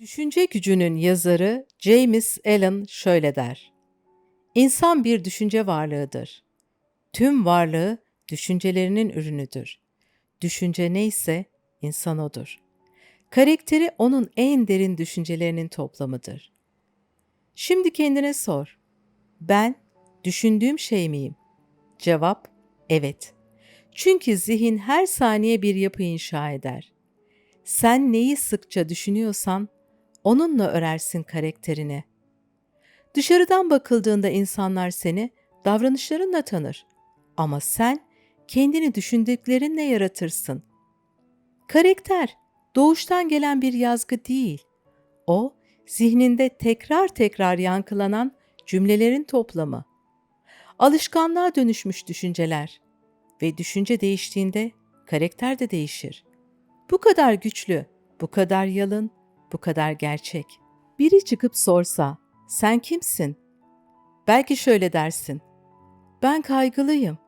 Düşünce gücünün yazarı James Allen şöyle der. İnsan bir düşünce varlığıdır. Tüm varlığı düşüncelerinin ürünüdür. Düşünce neyse insan odur. Karakteri onun en derin düşüncelerinin toplamıdır. Şimdi kendine sor. Ben düşündüğüm şey miyim? Cevap evet. Çünkü zihin her saniye bir yapı inşa eder. Sen neyi sıkça düşünüyorsan onunla örersin karakterini. Dışarıdan bakıldığında insanlar seni davranışlarınla tanır ama sen kendini düşündüklerinle yaratırsın. Karakter doğuştan gelen bir yazgı değil. O zihninde tekrar tekrar yankılanan cümlelerin toplamı. Alışkanlığa dönüşmüş düşünceler ve düşünce değiştiğinde karakter de değişir. Bu kadar güçlü, bu kadar yalın, bu kadar gerçek. Biri çıkıp sorsa, sen kimsin? Belki şöyle dersin. Ben kaygılıyım.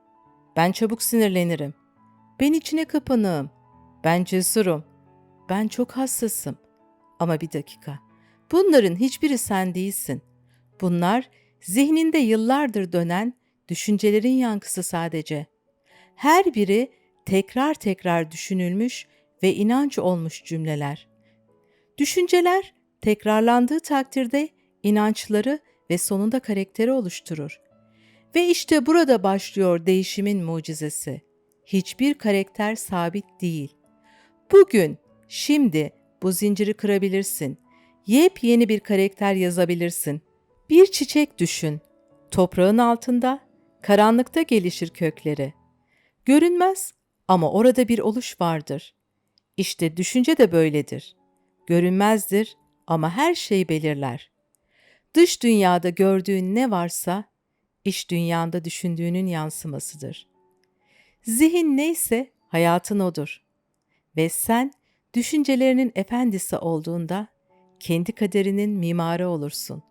Ben çabuk sinirlenirim. Ben içine kapanığım. Ben cesurum. Ben çok hassasım. Ama bir dakika. Bunların hiçbiri sen değilsin. Bunlar zihninde yıllardır dönen düşüncelerin yankısı sadece. Her biri tekrar tekrar düşünülmüş ve inanç olmuş cümleler. Düşünceler tekrarlandığı takdirde inançları ve sonunda karakteri oluşturur. Ve işte burada başlıyor değişimin mucizesi. Hiçbir karakter sabit değil. Bugün, şimdi bu zinciri kırabilirsin. Yepyeni bir karakter yazabilirsin. Bir çiçek düşün. Toprağın altında, karanlıkta gelişir kökleri. Görünmez ama orada bir oluş vardır. İşte düşünce de böyledir. Görünmezdir ama her şeyi belirler. Dış dünyada gördüğün ne varsa iç dünyanda düşündüğünün yansımasıdır. Zihin neyse hayatın odur. Ve sen düşüncelerinin efendisi olduğunda kendi kaderinin mimarı olursun.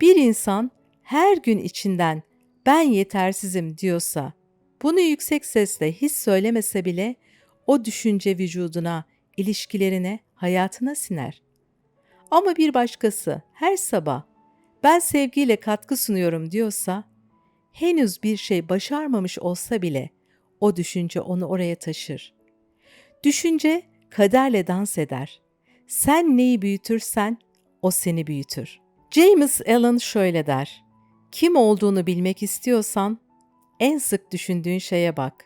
Bir insan her gün içinden ben yetersizim diyorsa, bunu yüksek sesle hiç söylemese bile o düşünce vücuduna, ilişkilerine, hayatına siner. Ama bir başkası her sabah ben sevgiyle katkı sunuyorum diyorsa, henüz bir şey başarmamış olsa bile o düşünce onu oraya taşır. Düşünce kaderle dans eder. Sen neyi büyütürsen o seni büyütür. James Allen şöyle der. Kim olduğunu bilmek istiyorsan en sık düşündüğün şeye bak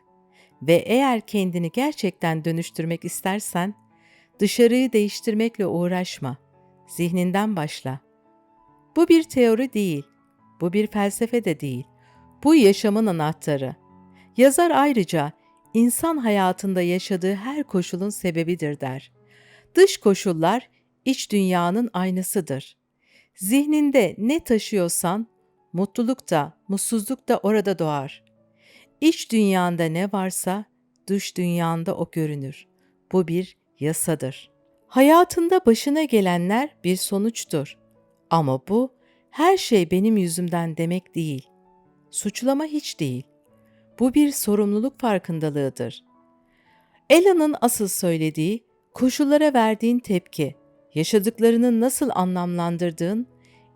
ve eğer kendini gerçekten dönüştürmek istersen dışarıyı değiştirmekle uğraşma. Zihninden başla. Bu bir teori değil. Bu bir felsefe de değil. Bu yaşamın anahtarı. Yazar ayrıca insan hayatında yaşadığı her koşulun sebebidir der. Dış koşullar iç dünyanın aynasıdır. Zihninde ne taşıyorsan mutluluk da, mutsuzluk da orada doğar. İç dünyanda ne varsa dış dünyanda o görünür. Bu bir yasadır. Hayatında başına gelenler bir sonuçtur. Ama bu her şey benim yüzümden demek değil. Suçlama hiç değil. Bu bir sorumluluk farkındalığıdır. Ela'nın asıl söylediği koşullara verdiğin tepki, yaşadıklarını nasıl anlamlandırdığın,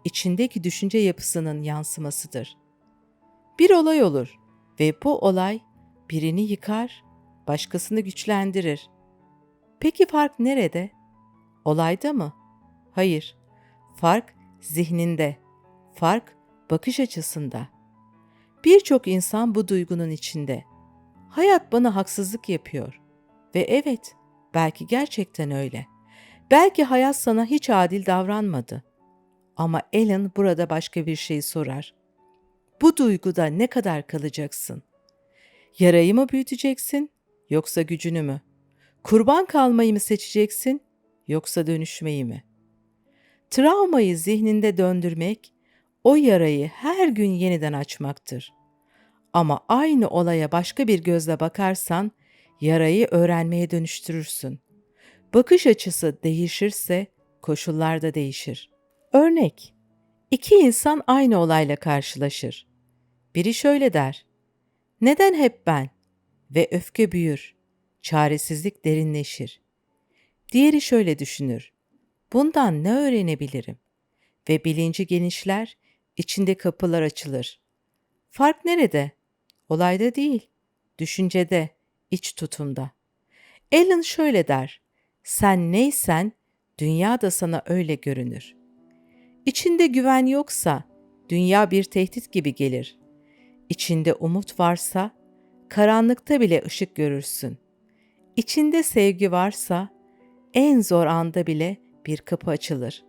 içindeki düşünce yapısının yansımasıdır. Bir olay olur ve bu olay birini yıkar, başkasını güçlendirir. Peki fark nerede? Olayda mı? Hayır. Fark zihninde. Fark bakış açısında. Birçok insan bu duygunun içinde. Hayat bana haksızlık yapıyor. Ve evet, belki gerçekten öyle. Belki hayat sana hiç adil davranmadı. Ama Ellen burada başka bir şey sorar. Bu duyguda ne kadar kalacaksın? Yarayı mı büyüteceksin yoksa gücünü mü? Kurban kalmayı mı seçeceksin yoksa dönüşmeyi mi? Travmayı zihninde döndürmek, o yarayı her gün yeniden açmaktır. Ama aynı olaya başka bir gözle bakarsan, yarayı öğrenmeye dönüştürürsün. Bakış açısı değişirse, koşullar da değişir. Örnek, iki insan aynı olayla karşılaşır. Biri şöyle der, neden hep ben? Ve öfke büyür, çaresizlik derinleşir. Diğeri şöyle düşünür, Bundan ne öğrenebilirim? Ve bilinci genişler, içinde kapılar açılır. Fark nerede? Olayda değil, düşüncede, iç tutumda. Ellen şöyle der, sen neysen dünya da sana öyle görünür. İçinde güven yoksa dünya bir tehdit gibi gelir. İçinde umut varsa karanlıkta bile ışık görürsün. İçinde sevgi varsa en zor anda bile bir kapı açılır.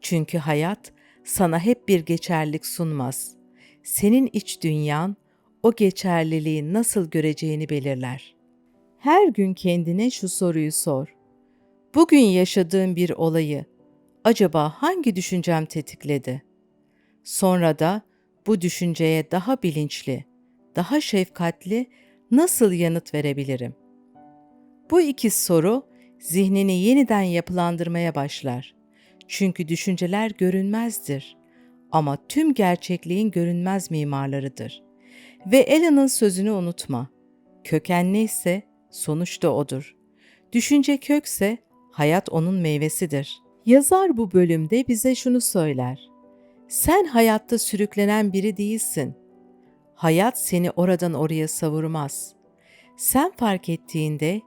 Çünkü hayat sana hep bir geçerlik sunmaz. Senin iç dünyan o geçerliliği nasıl göreceğini belirler. Her gün kendine şu soruyu sor. Bugün yaşadığım bir olayı acaba hangi düşüncem tetikledi? Sonra da bu düşünceye daha bilinçli, daha şefkatli nasıl yanıt verebilirim? Bu iki soru zihnini yeniden yapılandırmaya başlar. Çünkü düşünceler görünmezdir ama tüm gerçekliğin görünmez mimarlarıdır. Ve Ellen'ın sözünü unutma. Köken neyse sonuç da odur. Düşünce kökse hayat onun meyvesidir. Yazar bu bölümde bize şunu söyler. Sen hayatta sürüklenen biri değilsin. Hayat seni oradan oraya savurmaz. Sen fark ettiğinde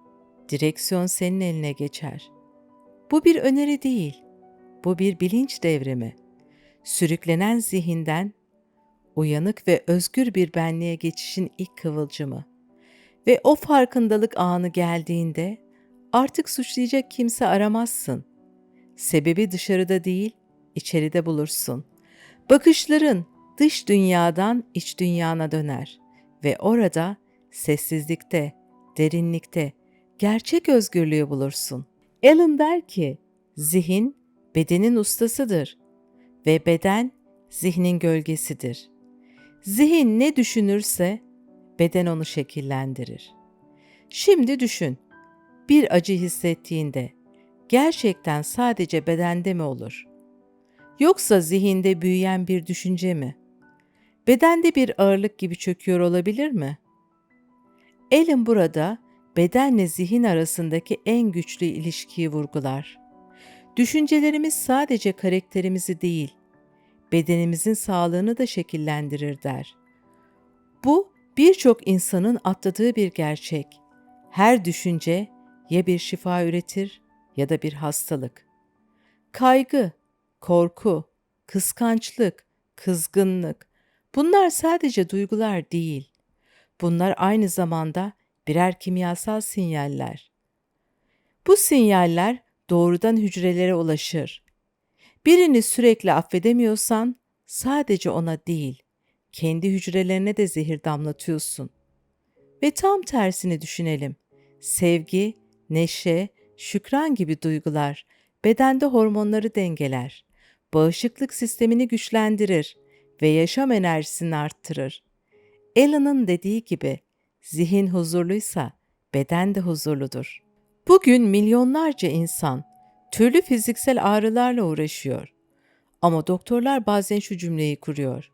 direksiyon senin eline geçer. Bu bir öneri değil, bu bir bilinç devrimi. Sürüklenen zihinden uyanık ve özgür bir benliğe geçişin ilk kıvılcımı. Ve o farkındalık anı geldiğinde artık suçlayacak kimse aramazsın. Sebebi dışarıda değil, içeride bulursun. Bakışların dış dünyadan iç dünyana döner ve orada sessizlikte, derinlikte gerçek özgürlüğü bulursun. Alan der ki, zihin bedenin ustasıdır ve beden zihnin gölgesidir. Zihin ne düşünürse beden onu şekillendirir. Şimdi düşün, bir acı hissettiğinde gerçekten sadece bedende mi olur? Yoksa zihinde büyüyen bir düşünce mi? Bedende bir ağırlık gibi çöküyor olabilir mi? Ellen burada bedenle zihin arasındaki en güçlü ilişkiyi vurgular. Düşüncelerimiz sadece karakterimizi değil, bedenimizin sağlığını da şekillendirir der. Bu birçok insanın atladığı bir gerçek. Her düşünce ya bir şifa üretir ya da bir hastalık. Kaygı, korku, kıskançlık, kızgınlık bunlar sadece duygular değil. Bunlar aynı zamanda birer kimyasal sinyaller. Bu sinyaller doğrudan hücrelere ulaşır. Birini sürekli affedemiyorsan sadece ona değil, kendi hücrelerine de zehir damlatıyorsun. Ve tam tersini düşünelim. Sevgi, neşe, şükran gibi duygular bedende hormonları dengeler, bağışıklık sistemini güçlendirir ve yaşam enerjisini arttırır. Ellen'ın dediği gibi zihin huzurluysa beden de huzurludur. Bugün milyonlarca insan türlü fiziksel ağrılarla uğraşıyor. Ama doktorlar bazen şu cümleyi kuruyor.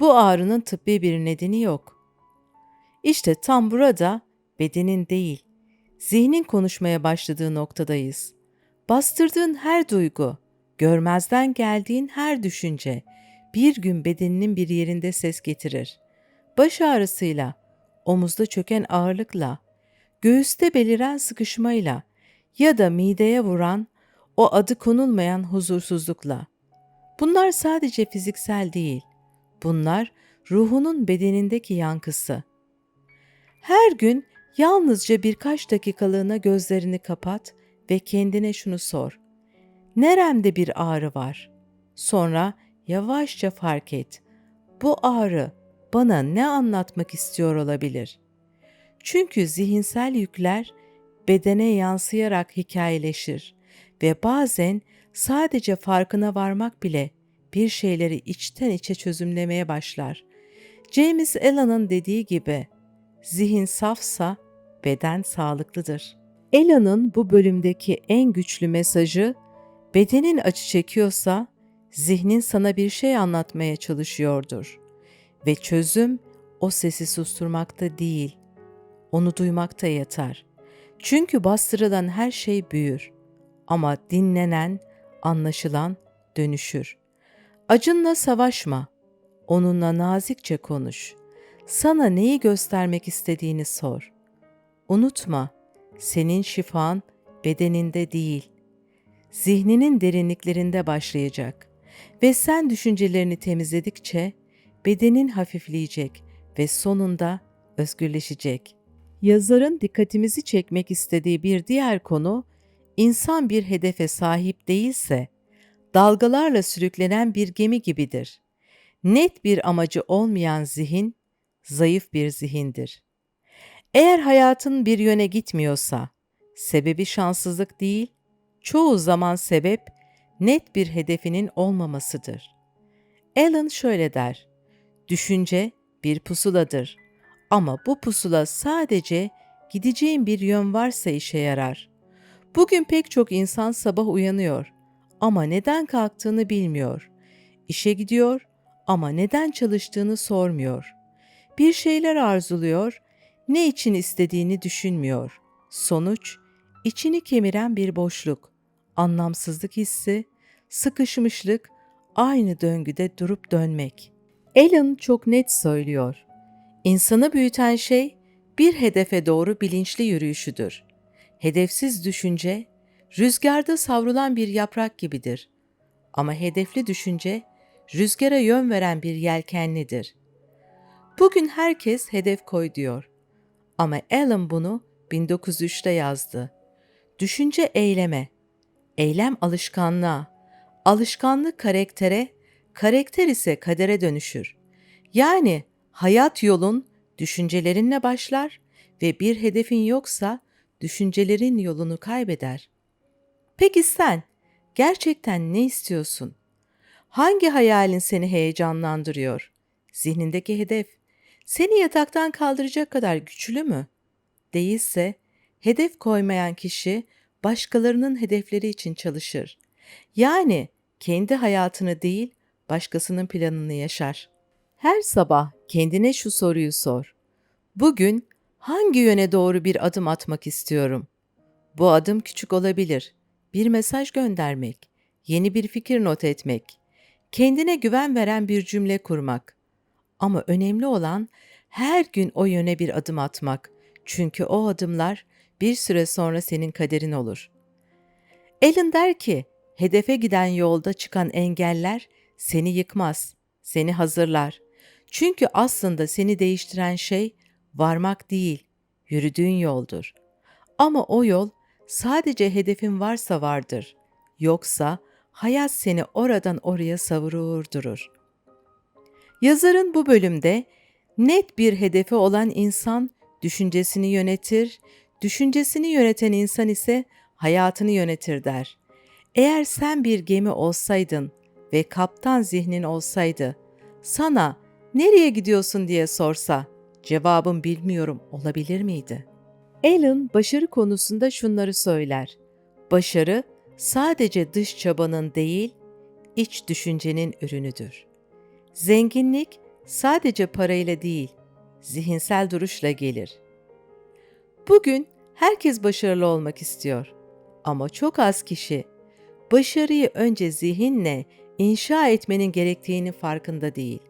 Bu ağrının tıbbi bir nedeni yok. İşte tam burada bedenin değil, zihnin konuşmaya başladığı noktadayız. Bastırdığın her duygu, görmezden geldiğin her düşünce bir gün bedeninin bir yerinde ses getirir. Baş ağrısıyla, omuzda çöken ağırlıkla, göğüste beliren sıkışmayla ya da mideye vuran o adı konulmayan huzursuzlukla. Bunlar sadece fiziksel değil. Bunlar ruhunun bedenindeki yankısı. Her gün yalnızca birkaç dakikalığına gözlerini kapat ve kendine şunu sor. Neremde bir ağrı var? Sonra yavaşça fark et. Bu ağrı bana ne anlatmak istiyor olabilir? Çünkü zihinsel yükler bedene yansıyarak hikayeleşir ve bazen sadece farkına varmak bile bir şeyleri içten içe çözümlemeye başlar. James Allen'ın dediği gibi, zihin safsa beden sağlıklıdır. Ela'nın bu bölümdeki en güçlü mesajı, bedenin acı çekiyorsa zihnin sana bir şey anlatmaya çalışıyordur. Ve çözüm o sesi susturmakta değil, onu duymakta yatar. Çünkü bastırılan her şey büyür ama dinlenen, anlaşılan dönüşür. Acınla savaşma, onunla nazikçe konuş. Sana neyi göstermek istediğini sor. Unutma, senin şifan bedeninde değil, zihninin derinliklerinde başlayacak ve sen düşüncelerini temizledikçe bedenin hafifleyecek ve sonunda özgürleşecek. Yazarın dikkatimizi çekmek istediği bir diğer konu, insan bir hedefe sahip değilse, dalgalarla sürüklenen bir gemi gibidir. Net bir amacı olmayan zihin, zayıf bir zihindir. Eğer hayatın bir yöne gitmiyorsa, sebebi şanssızlık değil, çoğu zaman sebep net bir hedefinin olmamasıdır. Alan şöyle der, düşünce bir pusuladır ama bu pusula sadece gideceğin bir yön varsa işe yarar. Bugün pek çok insan sabah uyanıyor ama neden kalktığını bilmiyor. İşe gidiyor ama neden çalıştığını sormuyor. Bir şeyler arzuluyor, ne için istediğini düşünmüyor. Sonuç, içini kemiren bir boşluk, anlamsızlık hissi, sıkışmışlık, aynı döngüde durup dönmek. Alan çok net söylüyor. İnsanı büyüten şey bir hedefe doğru bilinçli yürüyüşüdür. Hedefsiz düşünce rüzgarda savrulan bir yaprak gibidir. Ama hedefli düşünce rüzgara yön veren bir yelkenlidir. Bugün herkes hedef koy diyor. Ama Alan bunu 1903'te yazdı. Düşünce eyleme, eylem alışkanlığa, alışkanlık karaktere, karakter ise kadere dönüşür. Yani hayat yolun düşüncelerinle başlar ve bir hedefin yoksa düşüncelerin yolunu kaybeder. Peki sen gerçekten ne istiyorsun? Hangi hayalin seni heyecanlandırıyor? Zihnindeki hedef seni yataktan kaldıracak kadar güçlü mü? Değilse hedef koymayan kişi başkalarının hedefleri için çalışır. Yani kendi hayatını değil, başkasının planını yaşar. Her sabah kendine şu soruyu sor. Bugün hangi yöne doğru bir adım atmak istiyorum? Bu adım küçük olabilir. Bir mesaj göndermek, yeni bir fikir not etmek, kendine güven veren bir cümle kurmak. Ama önemli olan her gün o yöne bir adım atmak. Çünkü o adımlar bir süre sonra senin kaderin olur. Ellen der ki, hedefe giden yolda çıkan engeller seni yıkmaz, seni hazırlar. Çünkü aslında seni değiştiren şey varmak değil, yürüdüğün yoldur. Ama o yol sadece hedefin varsa vardır. Yoksa hayat seni oradan oraya savurur durur. Yazarın bu bölümde net bir hedefi olan insan düşüncesini yönetir, düşüncesini yöneten insan ise hayatını yönetir der. Eğer sen bir gemi olsaydın ve kaptan zihnin olsaydı, sana nereye gidiyorsun diye sorsa, cevabım bilmiyorum olabilir miydi? Alan başarı konusunda şunları söyler. Başarı sadece dış çabanın değil, iç düşüncenin ürünüdür. Zenginlik sadece parayla değil, zihinsel duruşla gelir. Bugün herkes başarılı olmak istiyor ama çok az kişi başarıyı önce zihinle inşa etmenin gerektiğini farkında değil.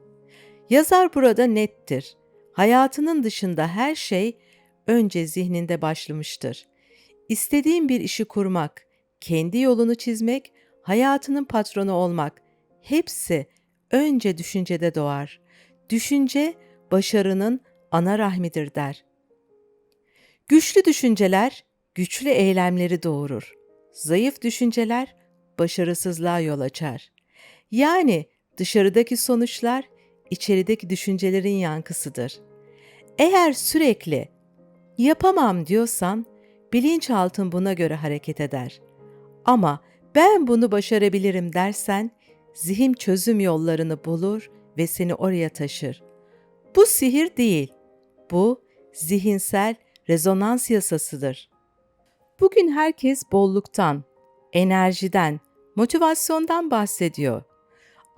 Yazar burada nettir. Hayatının dışında her şey önce zihninde başlamıştır. İstediğin bir işi kurmak, kendi yolunu çizmek, hayatının patronu olmak hepsi önce düşüncede doğar. Düşünce başarının ana rahmidir der. Güçlü düşünceler güçlü eylemleri doğurur. Zayıf düşünceler başarısızlığa yol açar. Yani dışarıdaki sonuçlar içerideki düşüncelerin yankısıdır. Eğer sürekli yapamam diyorsan bilinçaltın buna göre hareket eder. Ama ben bunu başarabilirim dersen zihin çözüm yollarını bulur ve seni oraya taşır. Bu sihir değil. Bu zihinsel rezonans yasasıdır. Bugün herkes bolluktan, enerjiden, motivasyondan bahsediyor.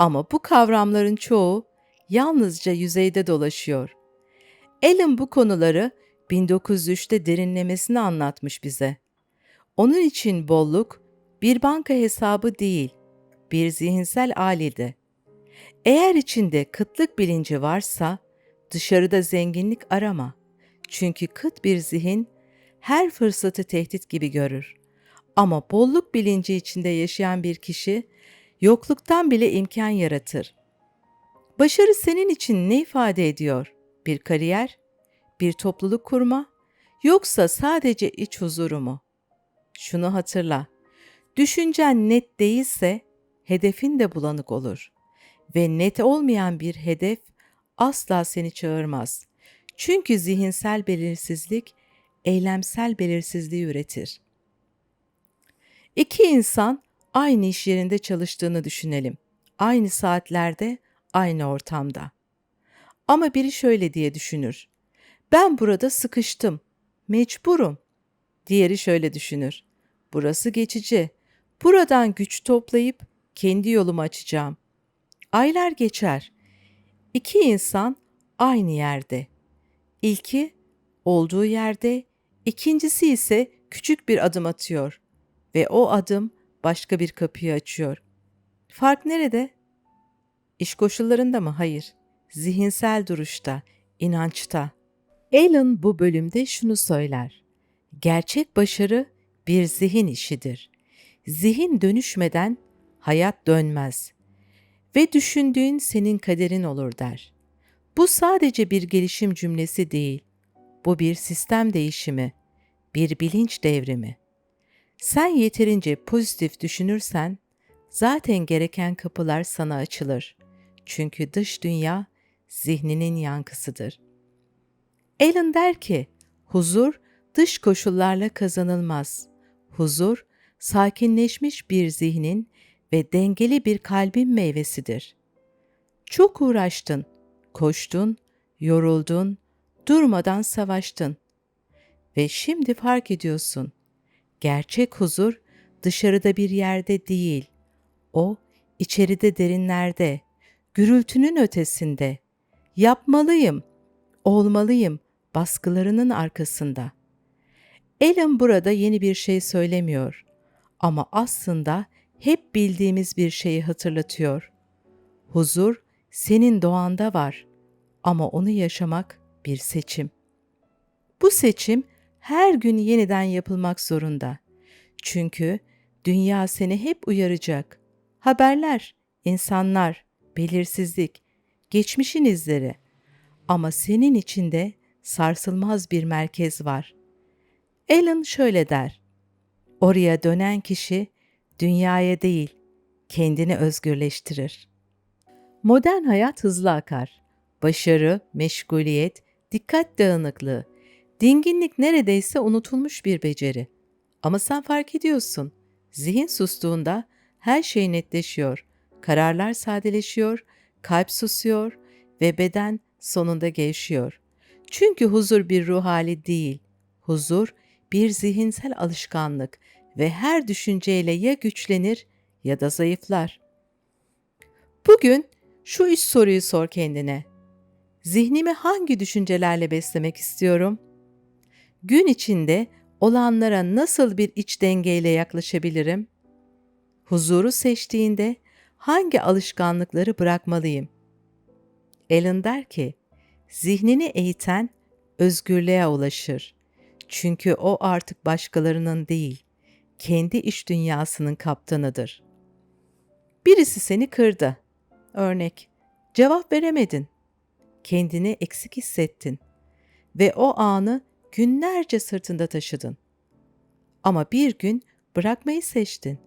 Ama bu kavramların çoğu yalnızca yüzeyde dolaşıyor. Alan bu konuları 1903'te derinlemesine anlatmış bize. Onun için bolluk, bir banka hesabı değil, bir zihinsel alidi. Eğer içinde kıtlık bilinci varsa dışarıda zenginlik arama. Çünkü kıt bir zihin her fırsatı tehdit gibi görür. Ama bolluk bilinci içinde yaşayan bir kişi yokluktan bile imkan yaratır. Başarı senin için ne ifade ediyor? Bir kariyer, bir topluluk kurma, yoksa sadece iç huzuru mu? Şunu hatırla. Düşüncen net değilse hedefin de bulanık olur ve net olmayan bir hedef asla seni çağırmaz. Çünkü zihinsel belirsizlik eylemsel belirsizliği üretir. İki insan aynı iş yerinde çalıştığını düşünelim. Aynı saatlerde, aynı ortamda. Ama biri şöyle diye düşünür. Ben burada sıkıştım. Mecburum. Diğeri şöyle düşünür. Burası geçici. Buradan güç toplayıp kendi yolumu açacağım. Aylar geçer. İki insan aynı yerde. İlki olduğu yerde, ikincisi ise küçük bir adım atıyor ve o adım başka bir kapıyı açıyor. Fark nerede? İş koşullarında mı? Hayır. Zihinsel duruşta, inançta. Alan bu bölümde şunu söyler. Gerçek başarı bir zihin işidir. Zihin dönüşmeden hayat dönmez ve düşündüğün senin kaderin olur der. Bu sadece bir gelişim cümlesi değil. Bu bir sistem değişimi, bir bilinç devrimi. Sen yeterince pozitif düşünürsen zaten gereken kapılar sana açılır. Çünkü dış dünya zihninin yankısıdır. Alan der ki, huzur dış koşullarla kazanılmaz. Huzur, sakinleşmiş bir zihnin ve dengeli bir kalbin meyvesidir. Çok uğraştın, koştun, yoruldun, durmadan savaştın. Ve şimdi fark ediyorsun. Gerçek huzur dışarıda bir yerde değil. O içeride derinlerde, gürültünün ötesinde. Yapmalıyım, olmalıyım baskılarının arkasında. Alan burada yeni bir şey söylemiyor ama aslında hep bildiğimiz bir şeyi hatırlatıyor. Huzur senin doğanda var ama onu yaşamak bir seçim. Bu seçim her gün yeniden yapılmak zorunda. Çünkü dünya seni hep uyaracak. Haberler, insanlar, belirsizlik, geçmişin izleri. Ama senin içinde sarsılmaz bir merkez var. Alan şöyle der. Oraya dönen kişi dünyaya değil, kendini özgürleştirir. Modern hayat hızlı akar. Başarı, meşguliyet, dikkat dağınıklığı, dinginlik neredeyse unutulmuş bir beceri. Ama sen fark ediyorsun. Zihin sustuğunda her şey netleşiyor. Kararlar sadeleşiyor, kalp susuyor ve beden sonunda gevşiyor. Çünkü huzur bir ruh hali değil. Huzur bir zihinsel alışkanlık ve her düşünceyle ya güçlenir ya da zayıflar. Bugün şu üç soruyu sor kendine. Zihnimi hangi düşüncelerle beslemek istiyorum? Gün içinde olanlara nasıl bir iç dengeyle yaklaşabilirim? Huzuru seçtiğinde hangi alışkanlıkları bırakmalıyım? Ellen der ki, zihnini eğiten özgürlüğe ulaşır. Çünkü o artık başkalarının değil, kendi iş dünyasının kaptanıdır. Birisi seni kırdı. Örnek, cevap veremedin. Kendini eksik hissettin ve o anı günlerce sırtında taşıdın. Ama bir gün bırakmayı seçtin.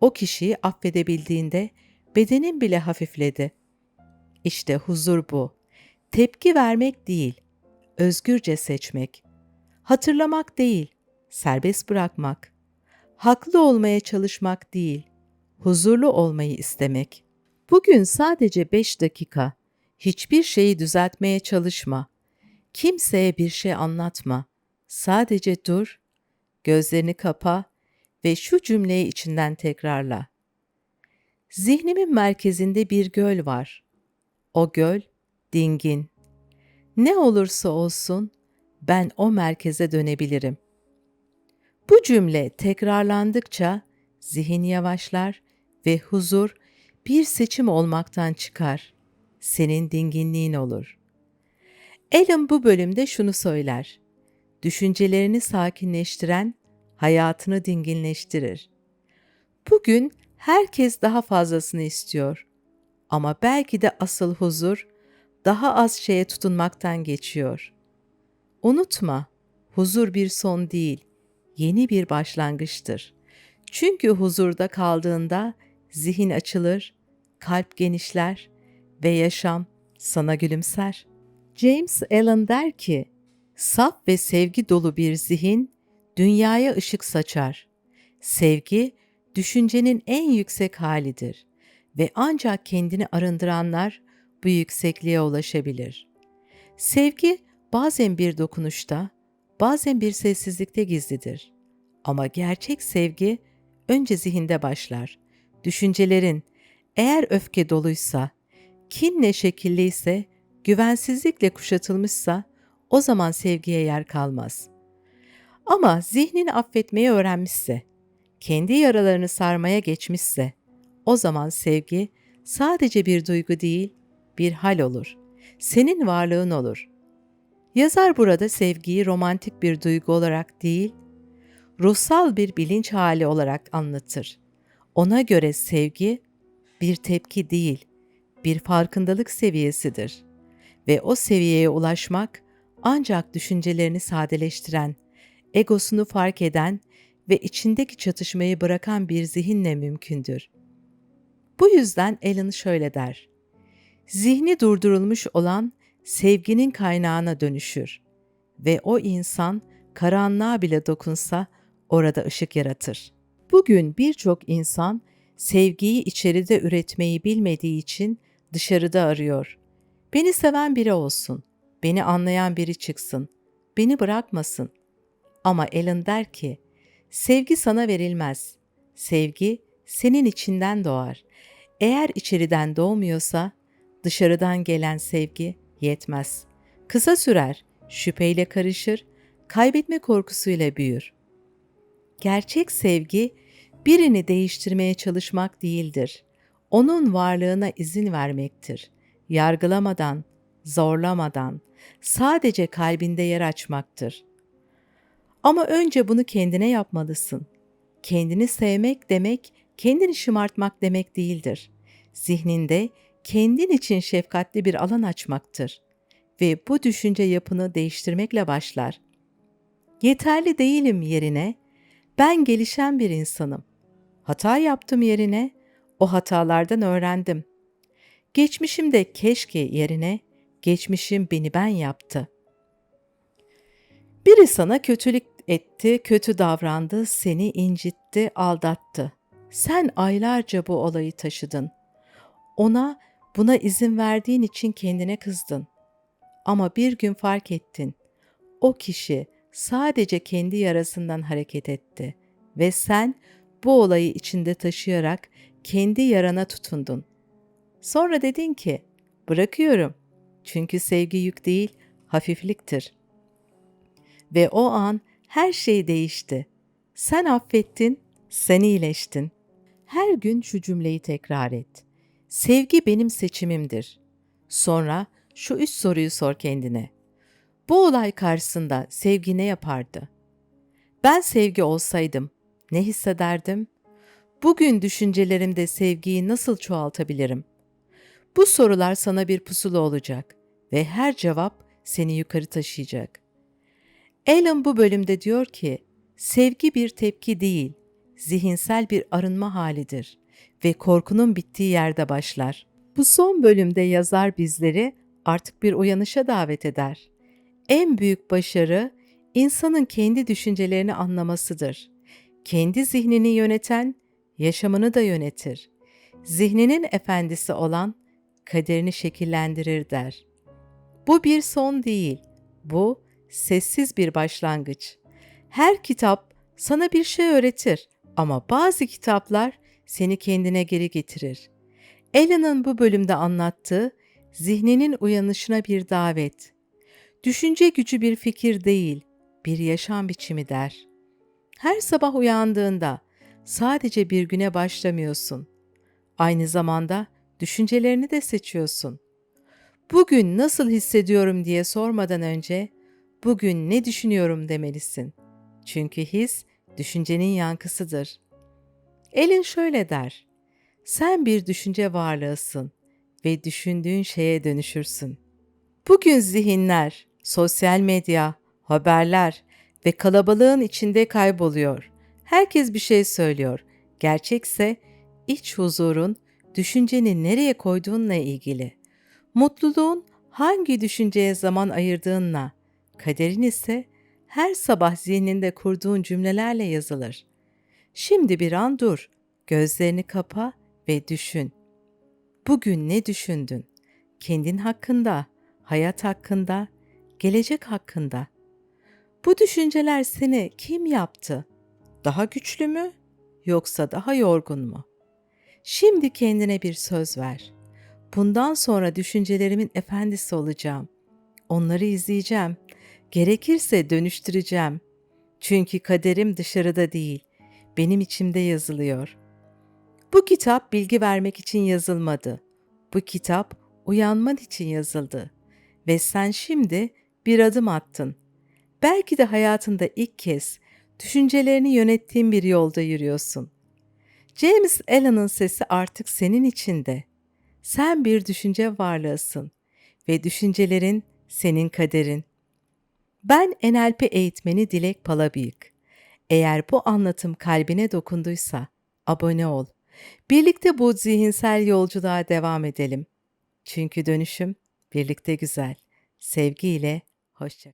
O kişiyi affedebildiğinde bedenin bile hafifledi. İşte huzur bu. Tepki vermek değil, özgürce seçmek. Hatırlamak değil, serbest bırakmak haklı olmaya çalışmak değil, huzurlu olmayı istemek. Bugün sadece beş dakika, hiçbir şeyi düzeltmeye çalışma. Kimseye bir şey anlatma. Sadece dur, gözlerini kapa ve şu cümleyi içinden tekrarla. Zihnimin merkezinde bir göl var. O göl dingin. Ne olursa olsun ben o merkeze dönebilirim. Bu cümle tekrarlandıkça zihin yavaşlar ve huzur bir seçim olmaktan çıkar. Senin dinginliğin olur. Alan bu bölümde şunu söyler. Düşüncelerini sakinleştiren hayatını dinginleştirir. Bugün herkes daha fazlasını istiyor. Ama belki de asıl huzur daha az şeye tutunmaktan geçiyor. Unutma, huzur bir son değil, yeni bir başlangıçtır. Çünkü huzurda kaldığında zihin açılır, kalp genişler ve yaşam sana gülümser. James Allen der ki, saf ve sevgi dolu bir zihin dünyaya ışık saçar. Sevgi düşüncenin en yüksek halidir ve ancak kendini arındıranlar bu yüksekliğe ulaşabilir. Sevgi bazen bir dokunuşta, bazen bir sessizlikte gizlidir. Ama gerçek sevgi önce zihinde başlar. Düşüncelerin eğer öfke doluysa, kinle şekilliyse, güvensizlikle kuşatılmışsa o zaman sevgiye yer kalmaz. Ama zihnini affetmeyi öğrenmişse, kendi yaralarını sarmaya geçmişse, o zaman sevgi sadece bir duygu değil, bir hal olur. Senin varlığın olur. Yazar burada sevgiyi romantik bir duygu olarak değil, ruhsal bir bilinç hali olarak anlatır. Ona göre sevgi bir tepki değil, bir farkındalık seviyesidir ve o seviyeye ulaşmak ancak düşüncelerini sadeleştiren, egosunu fark eden ve içindeki çatışmayı bırakan bir zihinle mümkündür. Bu yüzden Alan şöyle der. Zihni durdurulmuş olan sevginin kaynağına dönüşür ve o insan karanlığa bile dokunsa orada ışık yaratır. Bugün birçok insan sevgiyi içeride üretmeyi bilmediği için dışarıda arıyor. Beni seven biri olsun, beni anlayan biri çıksın, beni bırakmasın. Ama Alan der ki, sevgi sana verilmez. Sevgi senin içinden doğar. Eğer içeriden doğmuyorsa dışarıdan gelen sevgi yetmez. Kısa sürer, şüpheyle karışır, kaybetme korkusuyla büyür. Gerçek sevgi birini değiştirmeye çalışmak değildir. Onun varlığına izin vermektir. Yargılamadan, zorlamadan, sadece kalbinde yer açmaktır. Ama önce bunu kendine yapmalısın. Kendini sevmek demek, kendini şımartmak demek değildir. Zihninde kendin için şefkatli bir alan açmaktır ve bu düşünce yapını değiştirmekle başlar. Yeterli değilim yerine ben gelişen bir insanım. Hata yaptım yerine o hatalardan öğrendim. Geçmişimde keşke yerine geçmişim beni ben yaptı. Biri sana kötülük etti, kötü davrandı, seni incitti, aldattı. Sen aylarca bu olayı taşıdın. Ona buna izin verdiğin için kendine kızdın. Ama bir gün fark ettin. O kişi sadece kendi yarasından hareket etti ve sen bu olayı içinde taşıyarak kendi yarana tutundun. Sonra dedin ki, bırakıyorum. Çünkü sevgi yük değil, hafifliktir. Ve o an her şey değişti. Sen affettin, sen iyileştin. Her gün şu cümleyi tekrar et. Sevgi benim seçimimdir. Sonra şu üç soruyu sor kendine. Bu olay karşısında sevgi ne yapardı? Ben sevgi olsaydım ne hissederdim? Bugün düşüncelerimde sevgiyi nasıl çoğaltabilirim? Bu sorular sana bir pusula olacak ve her cevap seni yukarı taşıyacak. Alan bu bölümde diyor ki, sevgi bir tepki değil, zihinsel bir arınma halidir ve korkunun bittiği yerde başlar. Bu son bölümde yazar bizleri artık bir uyanışa davet eder. En büyük başarı insanın kendi düşüncelerini anlamasıdır. Kendi zihnini yöneten yaşamını da yönetir. Zihninin efendisi olan kaderini şekillendirir der. Bu bir son değil. Bu sessiz bir başlangıç. Her kitap sana bir şey öğretir ama bazı kitaplar seni kendine geri getirir. Ellen'ın bu bölümde anlattığı zihninin uyanışına bir davet. Düşünce gücü bir fikir değil, bir yaşam biçimi der. Her sabah uyandığında sadece bir güne başlamıyorsun. Aynı zamanda düşüncelerini de seçiyorsun. Bugün nasıl hissediyorum diye sormadan önce bugün ne düşünüyorum demelisin. Çünkü his düşüncenin yankısıdır. Elin şöyle der. Sen bir düşünce varlığısın ve düşündüğün şeye dönüşürsün. Bugün zihinler, sosyal medya, haberler ve kalabalığın içinde kayboluyor. Herkes bir şey söylüyor. Gerçekse iç huzurun düşünceni nereye koyduğunla ilgili. Mutluluğun hangi düşünceye zaman ayırdığınla, kaderin ise her sabah zihninde kurduğun cümlelerle yazılır. Şimdi bir an dur, gözlerini kapa ve düşün. Bugün ne düşündün? Kendin hakkında, hayat hakkında, gelecek hakkında. Bu düşünceler seni kim yaptı? Daha güçlü mü yoksa daha yorgun mu? Şimdi kendine bir söz ver. Bundan sonra düşüncelerimin efendisi olacağım. Onları izleyeceğim. Gerekirse dönüştüreceğim. Çünkü kaderim dışarıda değil, benim içimde yazılıyor. Bu kitap bilgi vermek için yazılmadı. Bu kitap uyanman için yazıldı. Ve sen şimdi bir adım attın. Belki de hayatında ilk kez düşüncelerini yönettiğin bir yolda yürüyorsun. James Allen'ın sesi artık senin içinde. Sen bir düşünce varlığısın ve düşüncelerin senin kaderin. Ben NLP eğitmeni Dilek Palabıyık. Eğer bu anlatım kalbine dokunduysa abone ol. Birlikte bu zihinsel yolculuğa devam edelim. Çünkü dönüşüm birlikte güzel. Sevgiyle hoşça